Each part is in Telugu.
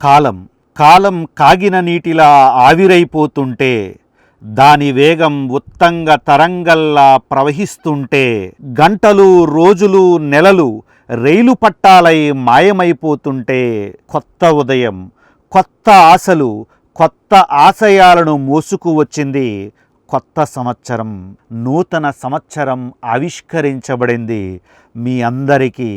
కాలం కాలం కాగిన నీటిలా ఆవిరైపోతుంటే దాని వేగం ఉత్తంగ తరంగల్లా ప్రవహిస్తుంటే గంటలు రోజులు నెలలు రైలు పట్టాలై మాయమైపోతుంటే కొత్త ఉదయం కొత్త ఆశలు కొత్త ఆశయాలను మోసుకు వచ్చింది కొత్త సంవత్సరం నూతన సంవత్సరం ఆవిష్కరించబడింది. మీ అందరికీ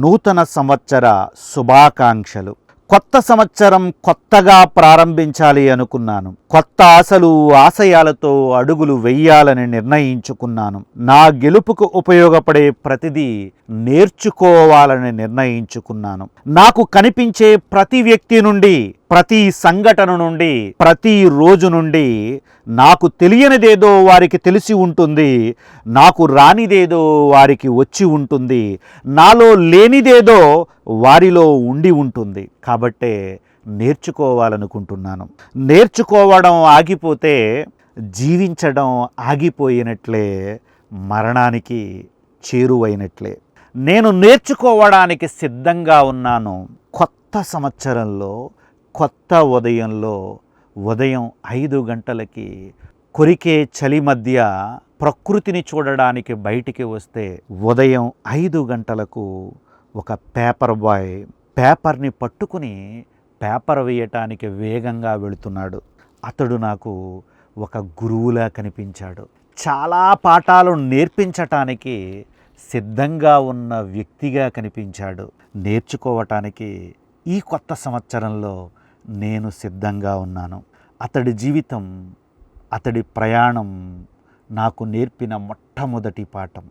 నూతన సంవత్సర శుభాకాంక్షలు. కొత్త సంవత్సరం కొత్తగా ప్రారంభించాలి అనుకున్నాను. కొత్త ఆశలు ఆశయాలతో అడుగులు వెయ్యాలని నిర్ణయించుకున్నాను. నా గెలుపుకు ఉపయోగపడే ప్రతిదీ నేర్చుకోవాలని నిర్ణయించుకున్నాను. నాకు కనిపించే ప్రతి వ్యక్తి నుండి ప్రతి సంఘటన నుండి ప్రతి రోజు నుండి నాకు తెలియనిదేదో వారికి తెలిసి ఉంటుంది నాకు రానిదేదో వారికి వచ్చి ఉంటుంది నాలో లేనిదేదో వారిలో ఉండి ఉంటుంది. కాబట్టే నేర్చుకోవాలనుకుంటున్నాను. నేర్చుకోవడం ఆగిపోతే జీవించడం ఆగిపోయినట్లే మరణానికి చేరువైనట్లే. నేను నేర్చుకోవడానికి సిద్ధంగా ఉన్నాను. కొత్త సంవత్సరంలో కొత్త ఉదయంలో ఉదయం ఐదు గంటలకి కొరికే చలి మధ్య ప్రకృతిని చూడడానికి బయటికి వస్తే ఉదయం ఐదు గంటలకు ఒక పేపర్ బాయ్ పేపర్ని పట్టుకుని పేపర్ వేయటానికి వేగంగా వెళుతున్నాడు. అతడు నాకు ఒక గురువులా కనిపించాడు. చాలా పాఠాలు నేర్పించటానికి సిద్ధంగా ఉన్న వ్యక్తిగా కనిపించాడు. నేర్చుకోవటానికి ఈ కొత్త సంవత్సరంలో నేను సిద్ధంగా ఉన్నాను. అతడి జీవితం అతడి ప్రయాణం నాకు నేర్పిన మొట్టమొదటి పాఠం.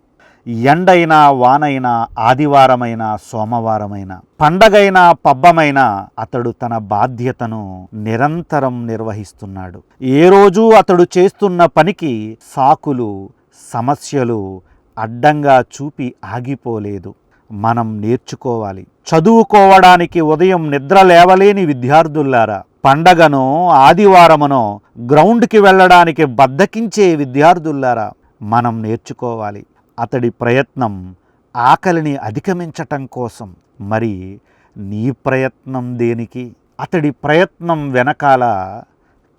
ఎండైనా వానైనా ఆదివారమైనా సోమవారమైన పండగైన పబ్బమైనా అతడు తన బాధ్యతను నిరంతరం నిర్వహిస్తున్నాడు. ఏ రోజు అతడు చేస్తున్న పనికి సాకులు సమస్యలు అడ్డంగా చూపి ఆగిపోలేదు. మనం నేర్చుకోవాలి. చదువుకోవడానికి ఉదయం నిద్ర లేవలేని విద్యార్థులారా పండగనో ఆదివారమునో గ్రౌండ్కి వెళ్ళడానికి బద్దకించే విద్యార్థులారా మనం నేర్చుకోవాలి. అతడి ప్రయత్నం ఆకలిని అధిగమించటం కోసం. మరి నీ ప్రయత్నం దేనికి? అతడి ప్రయత్నం వెనకాల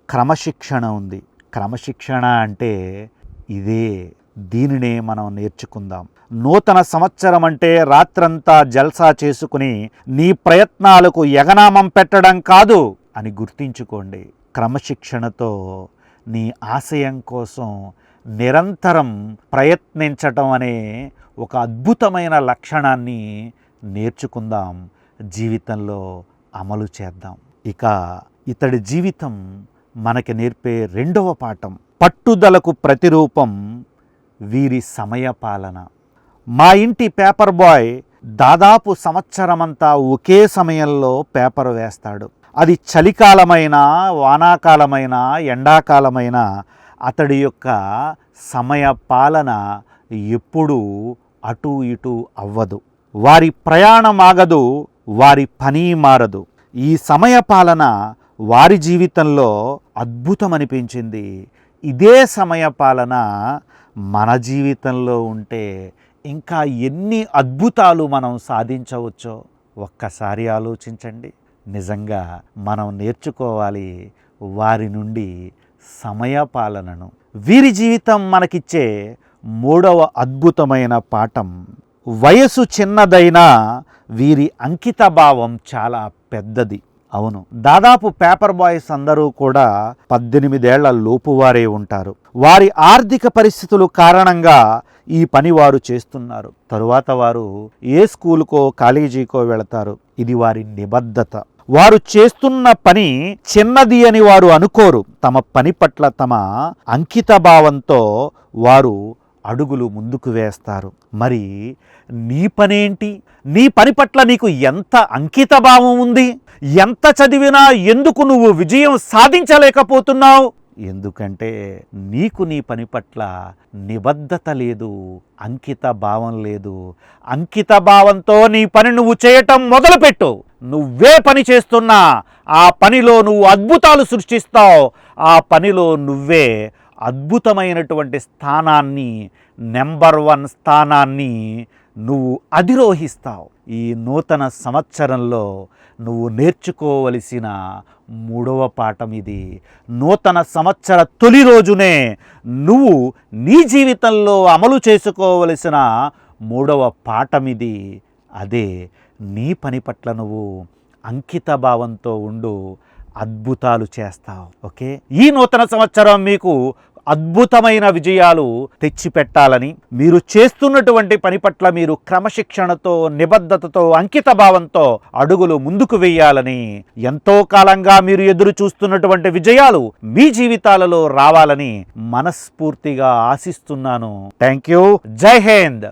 క్రమశిక్షణ ఉంది. క్రమశిక్షణ అంటే ఇదే. దీనినే మనం నేర్చుకుందాం. నూతన సంవత్సరం అంటే రాత్రంతా జల్సా చేసుకుని నీ ప్రయత్నాలకు ఎగనామం పెట్టడం కాదు అని గుర్తించుకోండి. క్రమశిక్షణతో నీ ఆశయం కోసం నిరంతరం ప్రయత్నించటం అనే ఒక అద్భుతమైన లక్షణాన్ని నేర్చుకుందాం. జీవితంలో అమలు చేద్దాం. ఇక ఇతడి జీవితం మనకి నేర్పే రెండవ పాఠం. పట్టుదలకు ప్రతిరూపం వీరి సమయపాలన. మా ఇంటి పేపర్ బాయ్ దాదాపు సంవత్సరమంతా ఒకే సమయంలో పేపర్ వేస్తాడు. అది చలికాలమైన వానాకాలమైన ఎండాకాలమైన అతడి యొక్క సమయ పాలన ఎప్పుడూ అటు ఇటు అవ్వదు. వారి ప్రయాణం ఆగదు వారి పని మారదు. ఈ సమయ పాలన వారి జీవితంలో అద్భుతమనిపించింది. ఇదే సమయ పాలన మన జీవితంలో ఉంటే ఇంకా ఎన్ని అద్భుతాలు మనం సాధించవచ్చో ఒక్కసారి ఆలోచించండి. నిజంగా మనం నేర్చుకోవాలి వారి నుండి సమయపాలనను వీరి జీవితం మనకిచ్చే మూడవ అద్భుతమైన పాఠం వయసు చిన్నదైనా వీరి అంకిత భావం చాలా పెద్దది. అవును దాదాపు పేపర్ బాయ్స్ అందరూ కూడా పద్దెనిమిదేళ్ళ లోపువారే ఉంటారు. వారి ఆర్థిక పరిస్థితులు కారణంగా ఈ పని వారు చేస్తున్నారు. తరువాత వారు ఏ స్కూలుకో కాలేజీకో వెళతారు. ఇది వారి నిబద్ధత. వారు చేస్తున్న పని చిన్నది అని వారు అనుకోరు. తమ పని పట్ల తమ అంకిత భావంతో వారు అడుగులు ముందుకు వేస్తారు. మరి నీ పనేంటి? నీ పని పట్ల నీకు ఎంత అంకిత భావం ఉంది? ఎంత చదివినా ఎందుకు నువ్వు విజయం సాధించలేకపోతున్నావు? ఎందుకంటే నీకు నీ పని పట్ల నిబద్ధత లేదు అంకిత భావం లేదు. అంకిత భావంతో నీ పని నువ్వు చేయటం మొదలుపెట్టు. నువ్వే పని చేస్తున్నా ఆ పనిలో నువ్వు అద్భుతాలు సృష్టిస్తావు. ఆ పనిలో నువ్వే అద్భుతమైనటువంటి స్థానాన్ని నెంబర్ వన్ స్థానాన్ని నువ్వు అధిరోహిస్తావు. ఈ నూతన సంవత్సరంలో నువ్వు నేర్చుకోవలసిన మూడవ పాఠం ఇది. నూతన సంవత్సర తొలి రోజునే నువ్వు నీ జీవితంలో అమలు చేసుకోవలసిన మూడవ పాఠం ఇది. అదే నీ పని పట్ల నువ్వు అంకిత భావంతో ఉండు అద్భుతాలు చేస్తావు. ఓకే? ఈ నూతన సంవత్సరం మీకు అద్భుతమైన విజయాలు తెచ్చిపెట్టాలని మీరు చేస్తున్నటువంటి పని పట్ల మీరు క్రమశిక్షణతో నిబద్ధతతో అంకిత భావంతో అడుగులు ముందుకు వేయాలని ఎంతో కాలంగా మీరు ఎదురు చూస్తున్నటువంటి విజయాలు మీ జీవితాలలో రావాలని మనస్ఫూర్తిగా ఆశిస్తున్నాను. Thank you. జై హింద్.